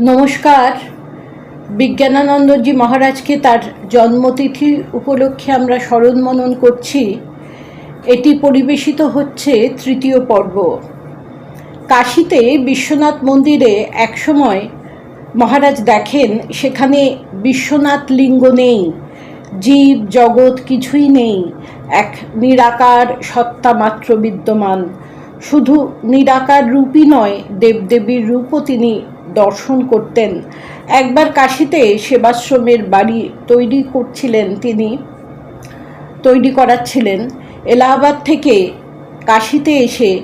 নমস্কার। বিজ্ঞানানন্দজি মহারাজকে তার জন্মতিথি উপলক্ষে আমরা স্মরণ মনন করছি। এটি পরিবেশিত হচ্ছে তৃতীয় পর্ব। কাশীতে বিশ্বনাথ মন্দিরে একসময় মহারাজ দেখেন, সেখানে বিশ্বনাথ লিঙ্গ নেই, জীব, জগৎ কিছুই নেই, এক নিরাকার সত্তা মাত্র বিদ্যমান। শুধু নিরাকার রূপই নয়, দেবদেবীর রূপও তিনি দর্শন করতেন। একবার কাশিতে সেবাশ্রমের বাড়ি তৈরি করছিলেন তিনি। তৈরি করাচ্ছিলেন। এলাহাবাদ থেকে কাশিতে এসে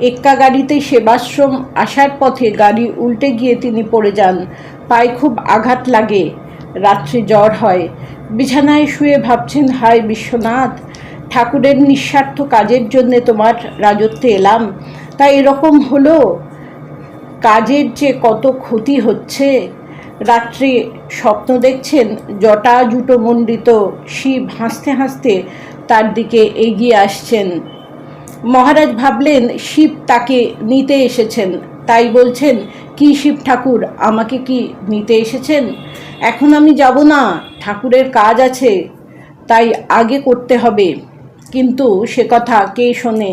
এক্কা গাড়িতে সেবাশ্রম আসার পথে গাড়ি উল্টে গিয়ে তিনি পড়ে যান। পায়ে খুব আঘাত লাগে। রাত্রে জ্বর হয়। বিছানায় শুয়ে ভাবছেন, হায় বিশ্বনাথ, ঠাকুরের নিঃস্বার্থ কাজের জন্যে তোমার রাজত্বে এলাম। তা এরকম হলো? কাজের যে কত ক্ষতি হচ্ছে, রাত্রে স্বপ্ন দেখছেন জটা জুটো মণ্ডিত শিব হাসতে হাসতে তার দিকে এগিয়ে আসছেন। মহারাজ ভাবলেন, শিব তাকে নিতে এসেছেন। তাই বলছেন, কি শিব ঠাকুর, আমাকে কি নিতে এসেছেন? এখন আমি যাব না, ঠাকুরের কাজ আছে, তাই আগে করতে হবে। কিন্তু সে কথা কে শোনে?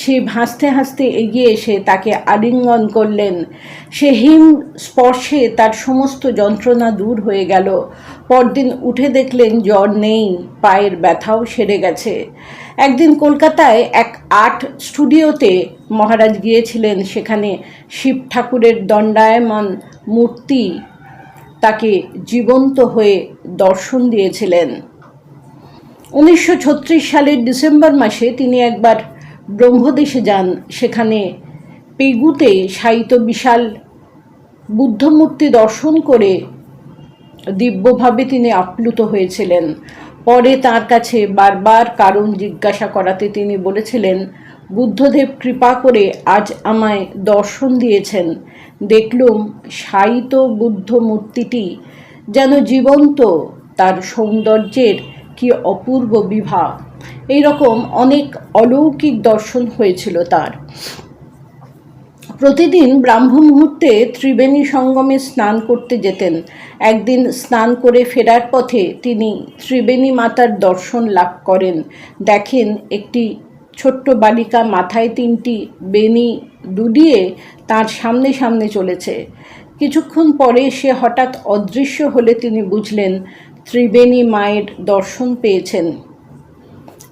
শিব হাসতে হাসতে এগিয়ে এসে তাকে আলিঙ্গন করলেন। সে হিম স্পর্শে তার সমস্ত যন্ত্রণা দূর হয়ে গেল। পরদিন উঠে দেখলেন জ্বর নেই, পায়ের ব্যথাও সেরে গেছে। একদিন কলকাতায় এক আর্ট স্টুডিওতে মহারাজ গিয়েছিলেন। সেখানে শিব ঠাকুরের দণ্ডায়মান মূর্তি তাকে জীবন্ত হয়ে দর্শন দিয়েছিলেন। উনিশশো ছত্রিশ সালের ডিসেম্বর মাসে তিনি একবার ব্রহ্মদেশে যান। সেখানে পেগুতে শায়িত বিশাল বুদ্ধমূর্তি দর্শন করে দিব্যভাবে তিনি আপ্লুত হয়েছিলেন। পরে তার কাছে বারবার কারণ জিজ্ঞাসা করাতে তিনি বলেছিলেন, বুদ্ধদেব কৃপা করে আজ আমায় দর্শন দিয়েছেন। দেখলুম শায়িত বুদ্ধ মূর্তিটি যেন জীবন্ত, তার সৌন্দর্যের কি অপূর্ব বিভাগ। এইরকম অনেক অলৌকিক দর্শন হয়েছিল তার। প্রতিদিন ব্রাহ্ম মুহূর্তে ত্রিবেণী সঙ্গমে স্নান করতে যেতেন। একদিন স্নান করে ফেরার পথে তিনি ত্রিবেণী মাতার দর্শন লাভ করেন। দেখেন একটি ছোট্ট বালিকা মাথায় তিনটি বেনি দুডিয়ে তার সামনে সামনে চলেছে। কিছুক্ষণ পরে সে হঠাৎ অদৃশ্য হলে তিনি বুঝলেন ত্রিবেণী মায়ের দর্শন পেয়েছেন।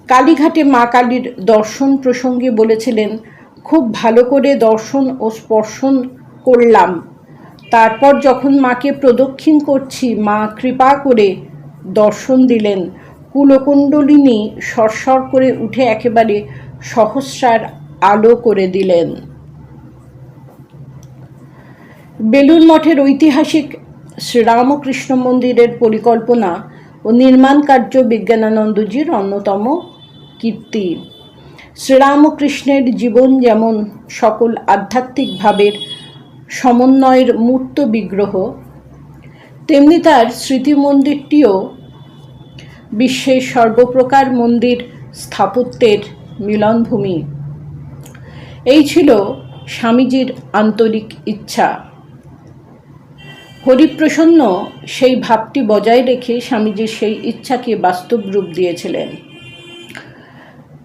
কালীঘাটে মা কালীর দর্শন প্রসঙ্গে বলেছিলেন, খুব ভালো করে দর্শন ও স্পর্শন করলাম। তারপর যখন মাকে প্রদক্ষিণ করছি, মা কৃপা করে দর্শন দিলেন। কুলকুণ্ডলিনী সরসর করে উঠে একেবারে সহস্রার আলো করে দিলেন। বেলুন মঠের ঐতিহাসিক শ্রীরামকৃষ্ণ মন্দিরের পরিকল্পনা ও নির্মাণ কার্য বিজ্ঞানানন্দজির অন্যতম কীর্তি। শ্রীরামকৃষ্ণের জীবন যেমন সকল আধ্যাত্মিক ভাবের সমন্বয়ের মূর্ত বিগ্রহ, তেমনি তার স্মৃতি মন্দিরটিও বিশ্বের সর্বপ্রকার মন্দির স্থাপত্যের মিলনভূমি। এই ছিল স্বামীজির আন্তরিক ইচ্ছা। হরিপ্রসন্ন সেই ভাবটি বজায় রেখে স্বামীজির সেই ইচ্ছাকে বাস্তব রূপ দিয়েছিলেন।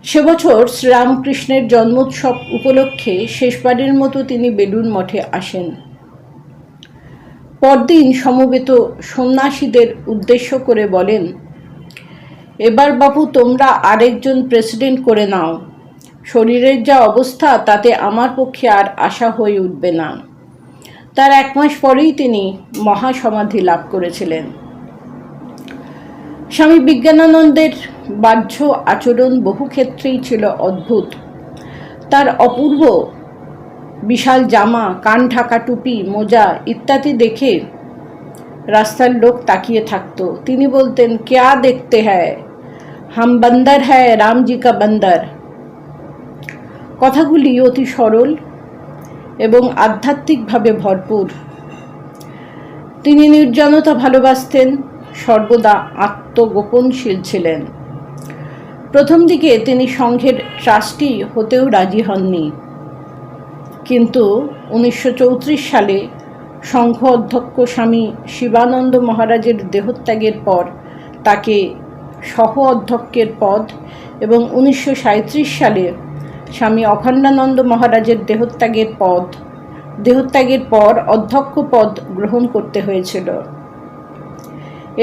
সে বছর শ্রীরামকৃষ্ণের জন্মোৎসব উপলক্ষে শেষবারের মতো তিনি বেলুন মঠে আসেন। পরদিন সমবেত সন্ন্যাসীদের উদ্দেশ্য করে বলেন, এবার বাবু তোমরা আরেকজন প্রেসিডেন্ট করে নাও। শরীরের যা অবস্থা, তাতে আমার পক্ষে আর আশা হয়ে উঠবে না। তার এক মাস পরেই তিনি মহাসমাধি লাভ করেছিলেন। স্বামী বিজ্ঞানানন্দের বাহ্য আচরণ বহু ক্ষেত্রেই ছিল অদ্ভুত। তার অপূর্ব বিশাল জামা, কান ঢাকা টুপি, মোজা ইত্যাদি দেখে রাস্তার লোক তাকিয়ে থাকত। তিনি বলতেন, ক্যা দেখতে হ্যায়? হাম বন্দর হ্যায় রামজি কা বন্দর। কথাগুলি অতি সরল এবং আধ্যাত্মিকভাবে ভরপুর। তিনি নির্জনতা ভালোবাসতেন, সর্বদা আত্মগোপনশীল ছিলেন। প্রথম দিকে তিনি সংঘের ট্রাস্টি হতেও রাজি হননি। কিন্তু উনিশশো চৌত্রিশ সালে সংঘ অধ্যক্ষ স্বামী শিবানন্দ মহারাজের দেহত্যাগের পর তাকে সহ অধ্যক্ষের পদ এবং উনিশশো সাঁইত্রিশ সালে স্বামী অখণ্ডানন্দ মহারাজের দেহত্যাগের পদ দেহত্যাগের পর অধ্যক্ষ পদ গ্রহণ করতে হয়েছিল।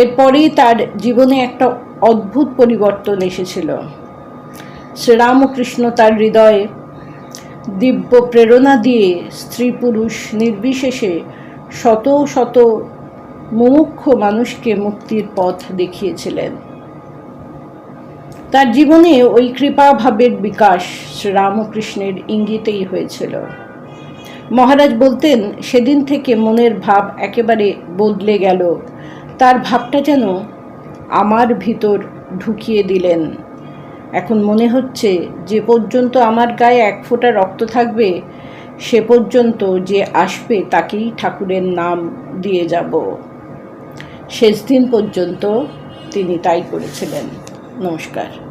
এরপরেই তার জীবনে একটা অদ্ভুত পরিবর্তন এসেছিল। শ্রীরামকৃষ্ণ তার হৃদয়ে দিব্য প্রেরণা দিয়ে স্ত্রী পুরুষ নির্বিশেষে শত শত মুমুক্ষ মানুষকে মুক্তির পথ দেখিয়েছিলেন। তার জীবনে ওই কৃপাভাবের বিকাশ শ্রীরামকৃষ্ণের ইঙ্গিতেই হয়েছিল। মহারাজ বলতেন, সেদিন থেকে মনের ভাব একেবারে বদলে গেল। তার ভাবটা যেন আমার ভিতর ঢুকিয়ে দিলেন। এখন মনে হচ্ছে যে পর্যন্ত আমার গায়ে এক ফোঁটা রক্ত থাকবে, সে পর্যন্ত যে আসবে তাকেই ঠাকুরের নাম দিয়ে যাব। শেষ দিন পর্যন্ত তিনি তাই করেছিলেন। নমস্কার।